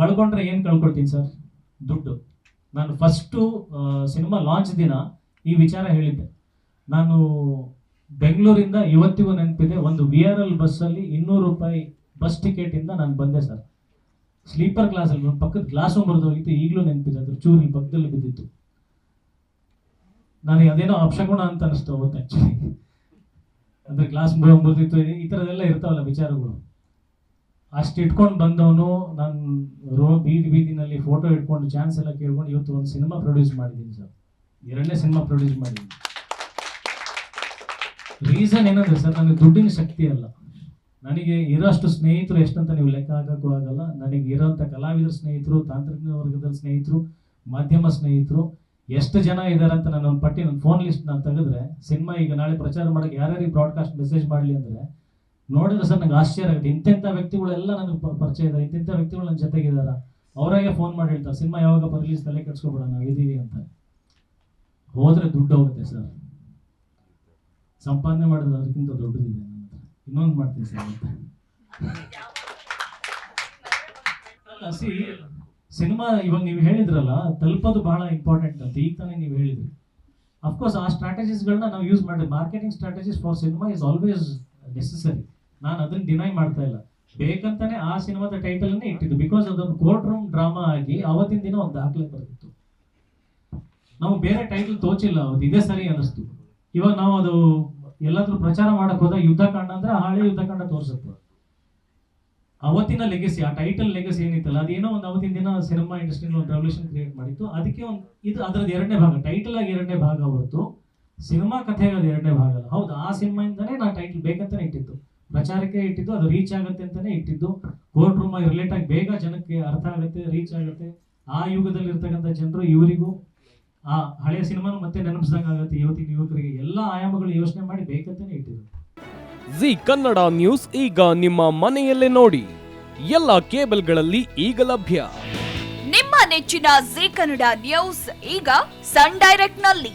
ಕಳ್ಕೊಂಡ್ರೆ ಏನು ಕಳ್ಕೊಳ್ತೀನಿ ಸರ್? ದುಡ್ಡು. ನಾನು ಫಸ್ಟು ಸಿನಿಮಾ ಲಾಂಚ್ ದಿನ ಈ ವಿಚಾರ ಹೇಳಿದ್ದೆ. ನಾನು ಬೆಂಗಳೂರಿಂದ ಇವತ್ತಿಗೂ ನೆನಪಿದೆ, ಒಂದು ವಿ ಆರ್ ಎಲ್ ಬಸ್ಸಲ್ಲಿ ಇನ್ನೂರು ರೂಪಾಯಿ ಬಸ್ ಟಿಕೆಟಿಂದ ನಾನು ಬಂದೆ ಸರ್. ಸ್ಲೀಪರ್ ಕ್ಲಾಸಲ್ಲಿ ನನ್ನ ಪಕ್ಕದ ಗ್ಲಾಸು ಮುರಿದೋಗಿತ್ತು ಈಗಲೂ ನೆನಪಿದೆ, ಅದ್ರ ಚೂರು ಪಕ್ಕದಲ್ಲಿ ಬಿದ್ದಿತ್ತು. ನನಗೆ ಅದೇನೋ ಅಪಶಗುಣ ಅಂತ ಅನಿಸ್ತು ಅವತ್ತು ಆ್ಯಕ್ಚುಲಿ ಅಂದರೆ ಗ್ಲಾಸ್ ಮುರಿದಿತ್ತು, ಈ ಥರದೆಲ್ಲ ಇರ್ತಾವಲ್ಲ ವಿಚಾರಗಳು. ಅಷ್ಟು ಇಟ್ಕೊಂಡು ಬಂದವನು ನಾನು ರೋ ಬೀದಿ ಬೀದಿನಲ್ಲಿ ಫೋಟೋ ಇಟ್ಕೊಂಡು ಚಾನ್ಸ್ ಎಲ್ಲ ಕೇಳ್ಕೊಂಡು ಇವತ್ತು ಒಂದು ಸಿನಿಮಾ ಪ್ರೊಡ್ಯೂಸ್ ಮಾಡಿದ್ದೀನಿ ಸರ್ ಎರಡನೇ ಸಿನಿಮಾ ಪ್ರೊಡ್ಯೂಸ್ ಮಾಡಿದ್ದೀನಿ. ರೀಸನ್ ಏನಂದ್ರೆ ಸರ್ ನನಗೆ ದುಡ್ಡಿನ ಶಕ್ತಿ ಅಲ್ಲ. ನನಗೆ ಇರೋಷ್ಟು ಸ್ನೇಹಿತರು ಎಷ್ಟಂತ ನೀವು ಲೆಕ್ಕ ಹಾಕೋಕ್ಕೂ ಆಗಲ್ಲ. ನನಗೆ ಇರೋಂಥ ಕಲಾವಿದರ ಸ್ನೇಹಿತರು, ತಾಂತ್ರಿಕ ವರ್ಗದ ಸ್ನೇಹಿತರು, ಮಾಧ್ಯಮ ಸ್ನೇಹಿತರು, ಎಷ್ಟು ಜನ ಇದ್ದಾರೆ ಅಂತ ನಾನು ಒಂದು ಪಟ್ಟಿ ನನ್ನ ಫೋನ್ ಲಿಸ್ಟ್ ನಾನು ತೆಗೆದ್ರೆ ಸಿನಿಮಾ ಈಗ ನಾಳೆ ಪ್ರಚಾರ ಮಾಡೋಕ್ಕೆ ಯಾರ್ಯಾರಿಗೆ ಬ್ರಾಡ್ಕಾಸ್ಟ್ ಮೆಸೇಜ್ ಮಾಡಲಿ ಅಂದರೆ ನೋಡಿದ್ರೆ ಸರ್ ನಂಗೆ ಆಶ್ಚರ್ಯ ಆಗುತ್ತೆ. ಇಂತೆಂಥ ವ್ಯಕ್ತಿಗಳೆಲ್ಲ ನನಗೆ ಪರಿಚಯ ಇದ್ದಾರೆ. ಇಂತೆಂಥ ವ್ಯಕ್ತಿಗಳು ನನ್ನ ಜೊತೆಗಿದ್ದಾರ. ಅವರಾಗೆ ಫೋನ್ ಮಾಡಿ ಹೇಳ್ತಾರೆ, ಸಿನಿಮಾ ಯಾವಾಗ ರಿಲೀಸ್ ತಲೆ ಕೆಡ್ಸ್ಕೊಬೇಡ, ನಾವು ಇದ್ದೀವಿ ಅಂತ. ಹೋದರೆ ದುಡ್ಡು ಹೋಗುತ್ತೆ ಸರ್. ಸಂಪಾದನೆ ಮಾಡಿದ್ರೆ ಅದಕ್ಕಿಂತ ದೊಡ್ಡದಿದೆ ನನ್ನ ಇನ್ನೊಂದು ಮಾಡ್ತೀನಿ ಸರ್ ಅಂತ. ಸಿ ಸಿನಿಮಾ ಇವಾಗ ನೀವು ಹೇಳಿದ್ರಲ್ಲ, ತಲುಪೋದು ಬಹಳ ಇಂಪಾರ್ಟೆಂಟ್ ಅಂತ. ಈಗ ತಾನೇ ನೀವು ಹೇಳಿದ್ರಿ. ಅಫ್ಕೋರ್ಸ್ ಆ ಸ್ಟ್ರಾಟಜೀಸ್ಗಳನ್ನ ನಾವು ಯೂಸ್ ಮಾಡಿ marketing strategies for cinema is always necessary ನಾನು ಅದನ್ನ ಡಿನೈ ಮಾಡ್ತಾ ಇಲ್ಲ. ಬೇಕಂತಾನೆ ಆ ಸಿನಿಮಾದ ಟೈಟಲ್ ಅನ್ನೇ ಇಟ್ಟಿದ್ದು. ಬಿಕಾಸ್ ಅದೊಂದು ಕೋರ್ಟ್ ರೂಮ್ ಡ್ರಾಮಾ ಆಗಿ ಅವತ್ತಿನ ದಿನ ಒಂದು ದಾಖಲೆ ಬರ್ತಿತ್ತು ನಾವು ಬೇರೆ ಟೈಟಲ್ ತೋಚಿಲ್ಲ ಅವತ್ತು. ಇದೇ ಸರಿ ಅನಿಸ್ತು ಇವಾಗ ನಾವು ಅದು ಎಲ್ಲಾದ್ರೂ ಪ್ರಚಾರ ಮಾಡಕ್ ಹೋದಾಗ ಯುದ್ಧಕಾಂಡ ಅಂದ್ರೆ ಹಳೆ ಯುದ್ಧಕಾಂಡ ತೋರಿಸುತ್ತೆ. ಅವತ್ತಿನ ಲೆಗಸಿ ಆ ಟೈಟಲ್ ಲೆಗಸಿ ಏನಿತ್ತಲ್ಲ ಅದೇನೋ ಒಂದು ಅವತ್ತಿನ ದಿನ ಸಿನಿಮಾ ಇಂಡಸ್ಟ್ರಿ ಒಂದು ರೆವಲ್ಯೂಷನ್ ಕ್ರಿಯೇಟ್ ಮಾಡಿತ್ತು. ಅದಕ್ಕೆ ಒಂದು ಇದು ಅದರದ್ದು ಎರಡನೇ ಭಾಗ. ಟೈಟಲ್ ಆಗಿ ಎರಡನೇ ಭಾಗ ಹೊರತು ಸಿನಿಮಾ ಕಥೆ ಅದು ಎರಡನೇ ಭಾಗ ಹೌದು ಆ ಸಿನಿಮಾಯಿಂದನೇ ನಾ ಟೈಟಲ್ ಬೇಕಂತಾನೆ ಇಟ್ಟಿದ್ದು. ಪ್ರಚಾರಕ್ಕೆ ಇಟ್ಟಿದ್ದು ಅದು ರೀಚ್ ಆಗುತ್ತೆ ಅಂತಾನೆ ಇಟ್ಟಿದ್ದು. ಕೋರ್ಟ್ ರೂಮ್ ಆಗಿ ರಿಲೇಟ್ ಆಗಿ ಬೇಗ ಜನಕ್ಕೆ ಅರ್ಥ ಆಗುತ್ತೆ ರೀಚ್ ಆಗುತ್ತೆ. ಆ ಯುಗದಲ್ಲಿ ಇರ್ತಕ್ಕಂಥ ಜನರು ಇವರಿಗೂ ಆ ಹಳೆಯ ಸಿನಿಮಾನು ಮತ್ತೆ ನೆನಪಿಸಿದಂಗೆ ಆಗುತ್ತೆ. ಇವತ್ತಿನ ಯುವಕರಿಗೆ ಎಲ್ಲ ಆಯಾಮಗಳು ಯೋಚನೆ ಮಾಡಿ ಬೇಕಂತಾನೆ ಇಟ್ಟಿದ್ದು. ಜಿ ಕನ್ನಡ ನ್ಯೂಸ್ ಈಗ ನಿಮ್ಮ ಮನೆಯಲ್ಲೇ ನೋಡಿ. ಎಲ್ಲ ಕೇಬಲ್ಗಳಲ್ಲಿ ಈಗ ಲಭ್ಯ. ನಿಮ್ಮ ನೆಚ್ಚಿನ ಜಿ ಕನ್ನಡ ನ್ಯೂಸ್ ಈಗ ಸನ್ ಡೈರೆಕ್ಟ್ನಲ್ಲಿ